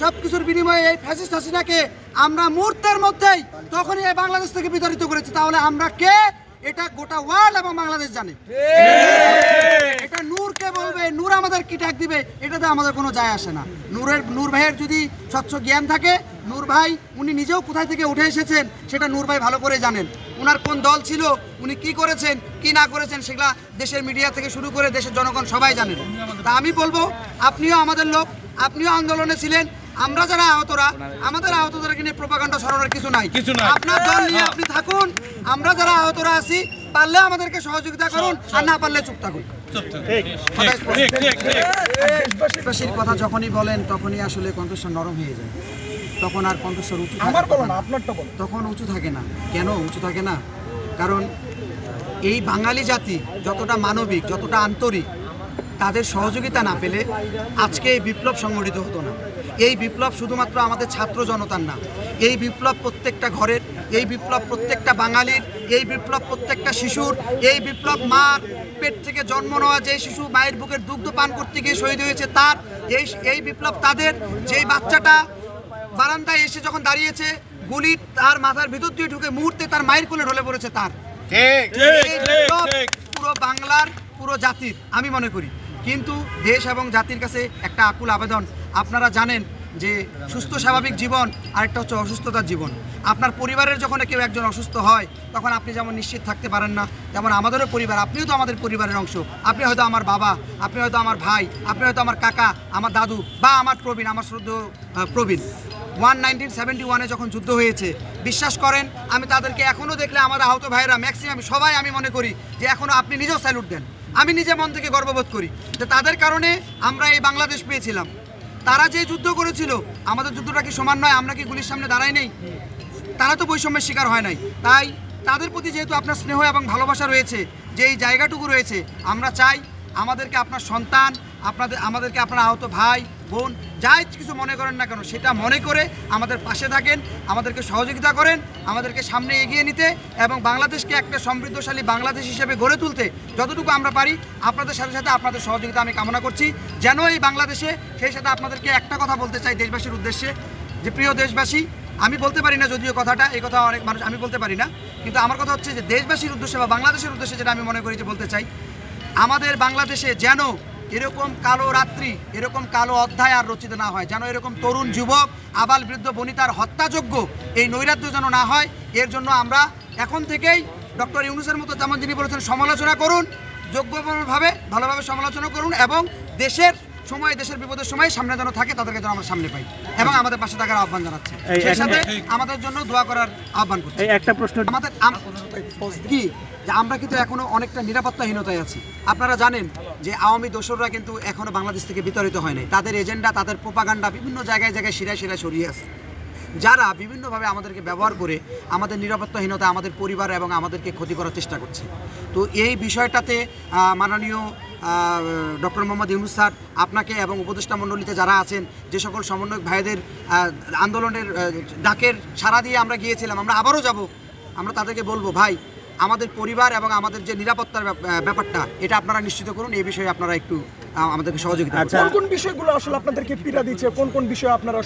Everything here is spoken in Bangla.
সব কিছুর বিনিময়ে এই ফ্যাসিস্ট হাসিনাকে আমরা মুহূর্তের মধ্যেই তখনই এই বাংলাদেশ থেকে বিতাড়িত করেছি। তাহলে আমরা কে? এটা গোটা ওয়ার্ল্ড এবং বাংলাদেশ জানে। এটা নূরকে বলবে, নূর আমাদের কি ট্যাগ দিবে, এটাতে আমাদের কোনো যায় আসে না। নূরের, নূর ভাইয়ের যদি স্বচ্ছ জ্ঞান থাকে, নূর ভাই উনি নিজেও কোথায় থেকে উঠে এসেছেন, সেটা নূর ভাই ভালো করে জানেন। ওনার কোন দল ছিল, উনি কি করেছেন, কি না করেছেন, সেগুলা দেশের মিডিয়া থেকে শুরু করে দেশের জনগণ সবাই জানেন। তা আমি বলব, আপনিও আমাদের লোক, আপনিও আন্দোলনে ছিলেন আমরা যারা আহতরা আমাদের আহতদেরকে নিয়ে প্রপাগান্ডা ছড়ানোর কিছু নাই। কিছু নাই। আপনার দল নিয়ে আপনি থাকুন আমরা যারা আহতরা আছি পারলে আমাদেরকে সহযোগিতা করুন আর না পারলে চুপ থাকুন। ঠিক। ঠিক ঠিক দেশবাসীর কথা যখনই বলেন তখনই আসলে কণ্ঠস্বর নরম হয়ে যায়। তখন আর কণ্ঠস্বর উঁচু আমার বলো। না। আপনারটা বলো। তখন উঁচু থাকে না। কেন উঁচু থাকে না? কারণ এই বাঙালি জাতি যতটা মানবিক যতটা আন্তরিক তাদের সহযোগিতা না পেলে আজকে এই বিপ্লব সংগঠিত হতো না। এই বিপ্লব শুধুমাত্র আমাদের ছাত্র জনতার না এই বিপ্লব প্রত্যেকটা ঘরের এই বিপ্লব প্রত্যেকটা বাঙালির এই বিপ্লব প্রত্যেকটা শিশুর এই বিপ্লব মার পেট থেকে জন্ম নেওয়া যে শিশু মায়ের বুকের দুগ্ধ পান করতে গিয়ে শহীদ হয়েছে তার এই এই বিপ্লব তাদের যেই বাচ্চাটা বারান্দায় এসে যখন দাঁড়িয়েছে গুলি তার মাথার ভিতর দিয়ে ঢুকে মুহূর্তে তার মায়ের কোলে ঢলে পড়েছে তার। ঠিক। এই বিপ্লব পুরো বাংলার পুরো জাতির আমি মনে করি। কিন্তু দেশ এবং জাতির কাছে একটা আকুল আবেদন। আপনারা জানেন যে সুস্থ স্বাভাবিক জীবন আরেকটা হচ্ছে অসুস্থতার জীবন। আপনার পরিবারের যখন কেউ একজন অসুস্থ হয়, তখন আপনি যেমন নিশ্চিত থাকতে পারেন না যেমন আমাদেরও পরিবার, আপনিও তো আমাদের পরিবারের অংশ। আপনি হয়তো আমার বাবা, আপনি হয়তো আমার ভাই, আপনি হয়তো আমার কাকা, আমার দাদু বা আমার প্রবীণ, আমার শ্রদ্ধ প্রবীণ। ওয়ান নাইনটিন সেভেন্টি ওয়ানে যখন যুদ্ধ হয়েছে, বিশ্বাস করেন, আমি তাদেরকে এখনও দেখলে আমার আহত ভাইয়েরা ম্যাক্সিমাম সবাই আমি মনে করি যে এখনও আপনি নিজেও স্যালুট দেন। আমি নিজে মন থেকে গর্ববোধ করি যে তাদের কারণে আমরা এই বাংলাদেশ পেয়েছিলাম। তারা যে যুদ্ধ করেছিল, আমাদের যুদ্ধটা কি সমান নয়? আমরা কি গুলির সামনে দাঁড়াই নেই? তারা তো বৈষম্যের শিকার হয় নাই। তাই তাদের প্রতি যেহেতু আপনার স্নেহ এবং ভালোবাসা রয়েছে, যে এই জায়গাটুকু রয়েছে, আমরা চাই আমাদেরকে আপনার সন্তান, আপনাদের, আমাদেরকে আপনার আহত ভাই বোন যাই কিছু মনে করেন না কেন, সেটা মনে করে আমাদের পাশে থাকেন, আমাদেরকে সহযোগিতা করেন, আমাদেরকে সামনে এগিয়ে নিতে এবং বাংলাদেশকে একটা সমৃদ্ধশালী বাংলাদেশ হিসেবে গড়ে তুলতে যতটুকু আমরা পারি, আপনাদের সাথে সাথে আপনাদের সহযোগিতা আমি কামনা করছি। যেন এই বাংলাদেশে সেই সাথে আপনাদেরকে একটা কথা বলতে চাই দেশবাসীর উদ্দেশ্যে, যে প্রিয় দেশবাসী, আমি বলতে পারি না যদিও কথাটা, এই কথা অনেক মানুষ, আমি বলতে পারি না, কিন্তু আমার কথা হচ্ছে যে দেশবাসীর উদ্দেশ্যে বা বাংলাদেশের উদ্দেশ্যে যেটা আমি মনে করি যে বলতে চাই, আমাদের বাংলাদেশে যেন এরকম কালো রাত্রি, এরকম কালো অধ্যায় আর রচিত না হয়। যেন এরকম তরুণ যুবক, আবাল বৃদ্ধ বনিতার হত্যাযোগ্য এই নৈরাজ্য যেন না হয়, এর জন্য আমরা এখন থেকেই ডক্টর ইউনুসের মতো যেমন যিনি বলেছেন, সমালোচনা করুন, যোগ্যভাবে, ভালোভাবে সমালোচনা করুন এবং দেশের সময় দেশের বিপদের সময় সামনে যেন থাকে তাদেরকে যেন আমরা সামনে পাই এবং আমাদের পাশে থাকার আহ্বান জানাচ্ছে। সেই সাথে আমাদের জন্য দোয়া করার আহ্বান করছি। একটা প্রশ্ন আমাদের কি? যে আমরা কিন্তু এখনও অনেকটা নিরাপত্তাহীনতায় আছি। আপনারা জানেন যে আওয়ামী দোসররা কিন্তু এখনও বাংলাদেশ থেকে বিতাড়িত হয় নাই। তাদের এজেন্ডা তাদের প্রোপাগান্ডা বিভিন্ন জায়গায় জায়গায় শিরায় শিরায় ছড়িয়ে আছে। যারা বিভিন্নভাবে আমাদেরকে ব্যবহার করে আমাদের নিরাপত্তাহীনতা আমাদের পরিবার এবং আমাদেরকে ক্ষতি করার চেষ্টা করছে। তো এই বিষয়টাতে মাননীয় ডক্টর মোহাম্মদ ইউনুস স্যার আপনাকে এবং উপদেষ্টা মণ্ডলীতে যারা আছেন যে সকল সমন্বয়ক ভাইদের আন্দোলনের ডাকের সাড়া দিয়ে আমরা গিয়েছিলাম আমরা আবারও যাব। আমরা তাদেরকে বলব ভাই আমাদের পরিবার এবং আমাদের যে নিরাপত্তার ব্যাপ- ব্যাপারটা এটা আপনারা নিশ্চিত করুন এই বিষয়ে আপনারা একটু আমাদেরকে সহযোগিতা করুন। আচ্ছা। কোন কোন বিষয়গুলো আসলে আপনাদেরকে পীড়া দিচ্ছে? কোন কোন বিষয়ে আপনারা